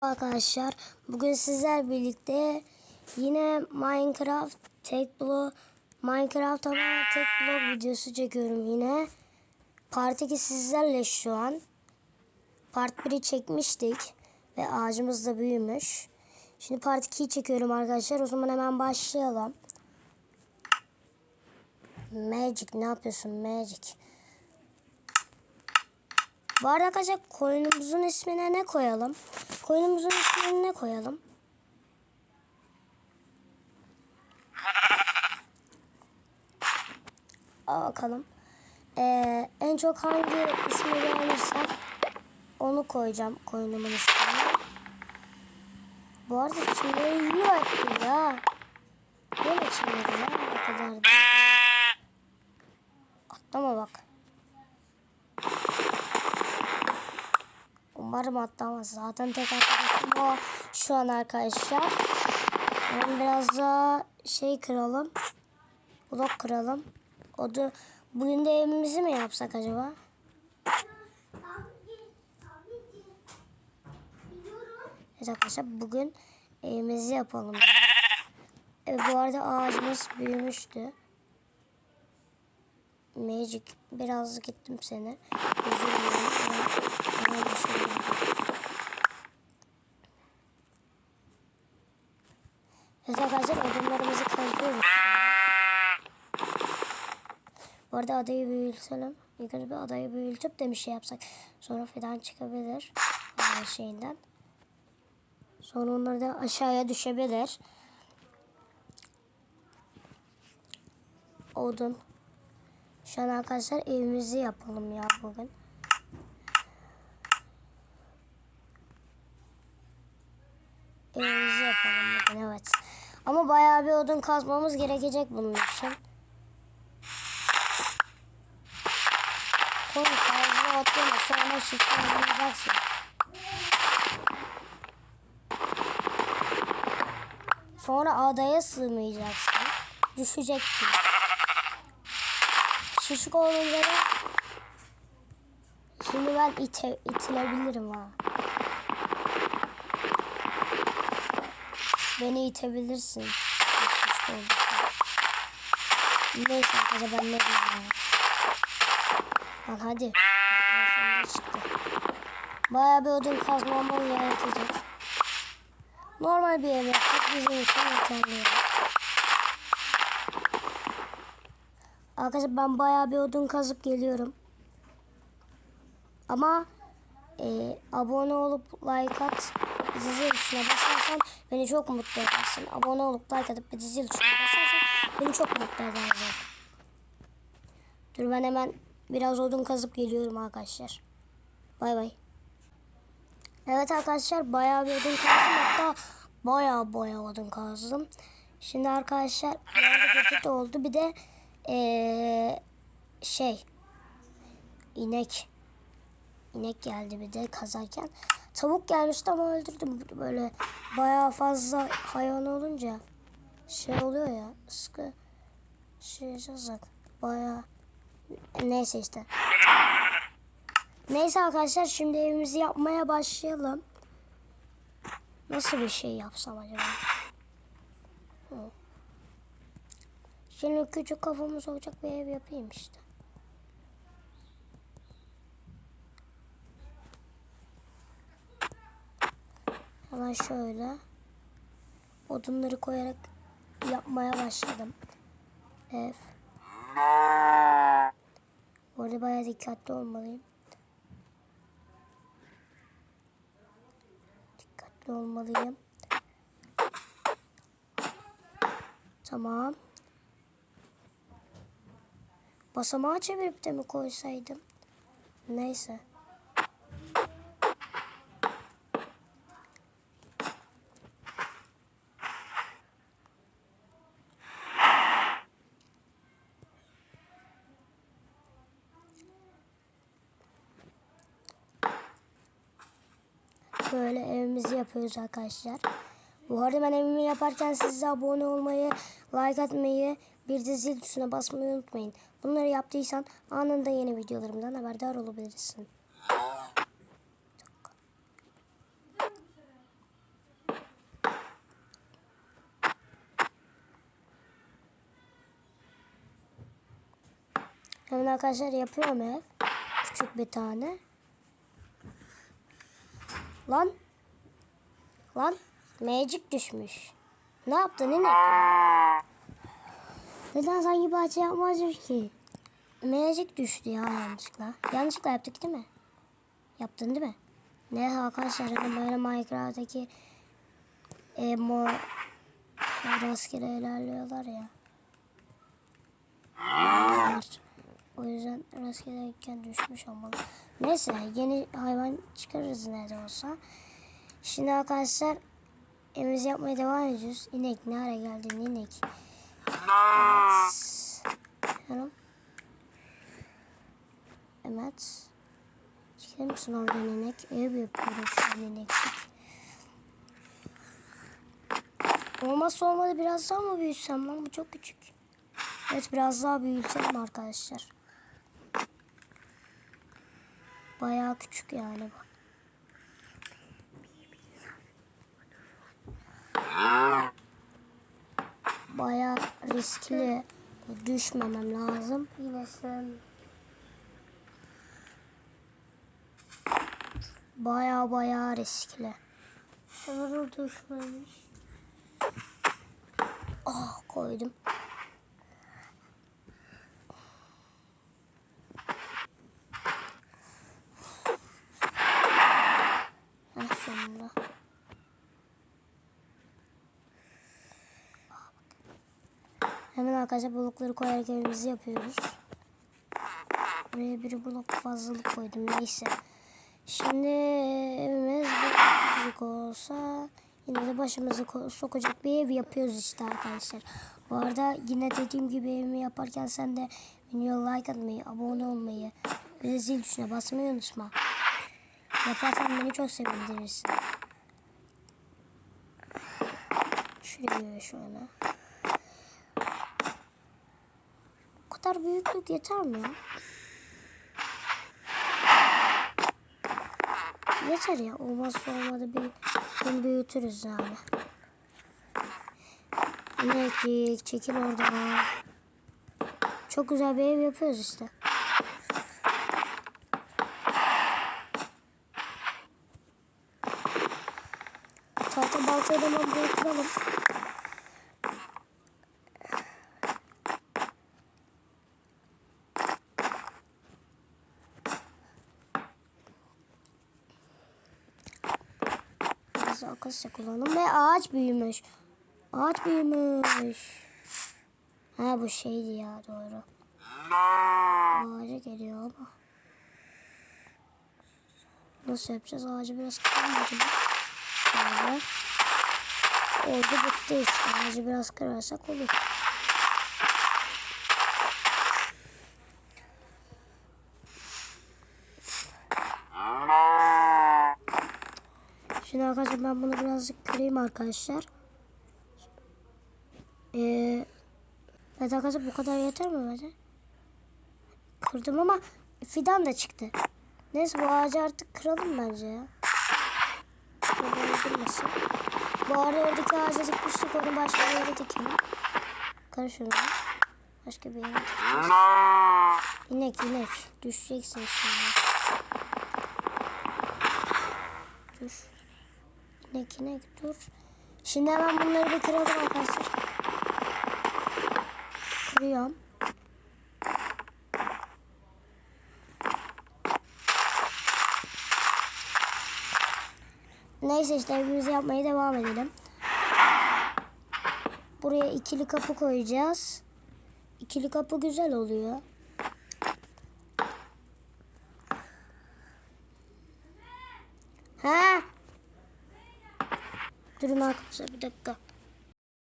Arkadaşlar bugün sizler birlikte yine Minecraft tek blok Minecraft ama tek blok videosu çekiyorum yine. Part 2 sizlerle şu an. Part 1'i çekmiştik ve ağacımız da büyümüş. Şimdi part 2'yi çekiyorum arkadaşlar. O zaman hemen başlayalım. Magic ne yapıyorsun Magic? Bu arada koyunumuzun ismine ne koyalım? Koyunumuzun ismini ne koyalım? Aa, bakalım. Ee, en çok hangi ismi beğenirsem onu koyacağım koyunumun ismini. Bu arada çimleri yiyor hep ya. Yeme çimleri ya o kadar da. Atlama bak. Umarım atlamaz. Zaten tek arkadaşım o şu an arkadaşlar. Hem biraz daha şey kıralım. Blok kıralım. O da bugün de evimizi mi yapsak acaba? Evet arkadaşlar bugün evimizi yapalım. Evet, bu arada ağacımız büyümüştü. Magic biraz gittim seni. Özür dilerim. Ben- ben Evet arkadaşlar odunlarımızı kazıyoruz. Bu arada adayı büyütelim. İlk önce bir adayı büyütüp de bir şey yapsak. Sonra fidan çıkabilir. Her şeyinden. Sonra onlar da aşağıya düşebilir. Odun. Şu an arkadaşlar evimizi yapalım ya bugün. Evimizi yapalım bugün evet. Ama bayağı bir odun kazmamız gerekecek bunun için. Koy fazla otlama sonra şişmanlayacaksın. Sonra adaya sığmayacaksın. Düşeceksin. Şişik olunca da şimdi ben ite, itilebilirim ha. Beni itebilirsin. Neyse arkadaşlar ben ne diyeyim ya. Hadi. Sonunda çıktı. Bayağı bir odun kazmamı yaratacak. Normal bir ev yapacak bizim için yeterli. Arkadaşlar ben bayağı bir odun kazıp geliyorum. Ama e, abone olup like at, zil tuşuna basarsan beni çok mutlu edersin. Abone olup like atıp bir zil tuşuna basarsan beni çok mutlu edersin. Dur ben hemen biraz odun kazıp geliyorum arkadaşlar. Bay bay. Evet arkadaşlar bayağı bir odun kazdım hatta bayağı bayağı odun kazdım. Şimdi arkadaşlar kötü oldu. Bir de ee, şey inek inek geldi bir de kazarken. Tavuk gelmişti ama öldürdüm. Böyle bayağı fazla hayvan olunca şey oluyor ya sıkı şey yazık bayağı neyse işte. Neyse arkadaşlar şimdi evimizi yapmaya başlayalım. Nasıl bir şey yapsam acaba? Şimdi küçük kafamız olacak bir ev yapayım işte. Hemen şöyle odunları koyarak yapmaya başladım. Ev. Bu arada bayağı dikkatli olmalıyım. Dikkatli olmalıyım. Tamam. Basamağı çevirip de mi koysaydım? Neyse. böyle evimizi yapıyoruz arkadaşlar. Bu arada ben evimi yaparken siz de abone olmayı, like atmayı, bir de zil tuşuna basmayı unutmayın. Bunları yaptıysan anında yeni videolarımdan haberdar olabilirsin. Hemen arkadaşlar yapıyorum ev. Küçük bir tane. Lan. Lan. Magic düşmüş. Ne yaptın inek? Neden sanki bahçe yapmazmış ki? Magic düştü ya yanlışlıkla. Yanlışlıkla yaptık değil mi? Yaptın değil mi? Ne arkadaşlar böyle Minecraft'taki e, mo rastgele ilerliyorlar ya. Var. O yüzden rastgeleyken düşmüş olmalı. Neyse yeni hayvan çıkarırız ne de olsa. Şimdi arkadaşlar evimizi yapmaya devam ediyoruz. İnek ne ara geldin inek? Evet. Bakalım. Evet. Çıkar mısın oradan inek? Ev yapıyorum şu ineklik. Olmazsa olmadı biraz daha mı büyütsem lan? Bu çok küçük. Evet biraz daha büyütelim arkadaşlar. Bayağı küçük yani bu. Bayağı riskli. Düşmemem lazım. Yine sen. Bayağı bayağı riskli. Sanırım düşmemiş. Ah koydum. Heh sonunda. Hemen arkadaşlar blokları koyarak evimizi yapıyoruz. Buraya bir blok fazlalık koydum neyse. Şimdi evimiz bir küçücük olsa yine de başımızı sokacak bir ev yapıyoruz işte arkadaşlar. Bu arada yine dediğim gibi evimi yaparken sen de videoya like atmayı, abone olmayı ve zil tuşuna basmayı unutma. Yaparsan beni çok sevindirirsin. Şuraya şöyle. Bu kadar büyüklük yeter mi ya? Yeter ya. Olmazsa olmadı bir gün büyütürüz yani. İneklik çekil oradan. Çok güzel bir ev yapıyoruz işte. Tahta baltayı da hemen buraya akıllıca kullanalım ve ağaç büyümüş. Ağaç büyümüş. Ha bu şeydi ya doğru. Ağaca geliyor ama. Nasıl yapacağız? Ağacı biraz acaba. Şöyle. Oldu bitti işte. Ağacı biraz kırarsak olur. Şimdi arkadaşlar ben bunu birazcık kırayım arkadaşlar. Ee, evet arkadaşlar bu kadar yeter mi bence? Kırdım ama fidan da çıktı. Neyse bu ağacı artık kıralım bence ya. Durmasın. Bu arada oradaki ağacı dikmiştik onu başka bir yere dikelim. Şunu. Başka bir yere dikeceğiz. İnek inek. Düşeceksin şimdi. Dur. İnek inek dur. Şimdi hemen bunları bir arkadaşlar. Kırıyorum. Neyse işte evimizi yapmaya devam edelim. Buraya ikili kapı koyacağız. İkili kapı güzel oluyor. Ha? Durun arkadaşlar bir dakika.